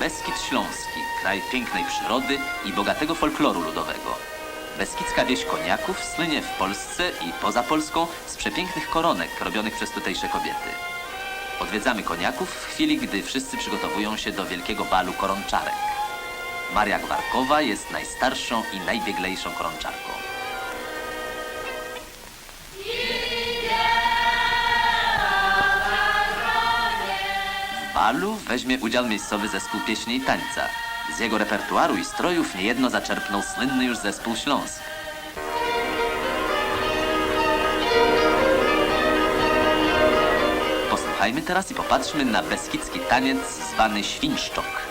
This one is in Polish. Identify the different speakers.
Speaker 1: Beskid Śląski, kraj pięknej przyrody i bogatego folkloru ludowego. Beskidzka wieś koniaków słynie w Polsce i poza Polską z przepięknych koronek robionych przez tutejsze kobiety. Odwiedzamy koniaków w chwili, gdy wszyscy przygotowują się do wielkiego balu koronczarek. Maria Gwarkowa jest najstarszą i najbieglejszą koronczarką. W balu weźmie udział miejscowy zespół pieśni i tańca. Z jego repertuaru i strojów niejedno zaczerpnął słynny już zespół Śląsk. Posłuchajmy teraz i popatrzmy na beskidzki taniec zwany świńszczok.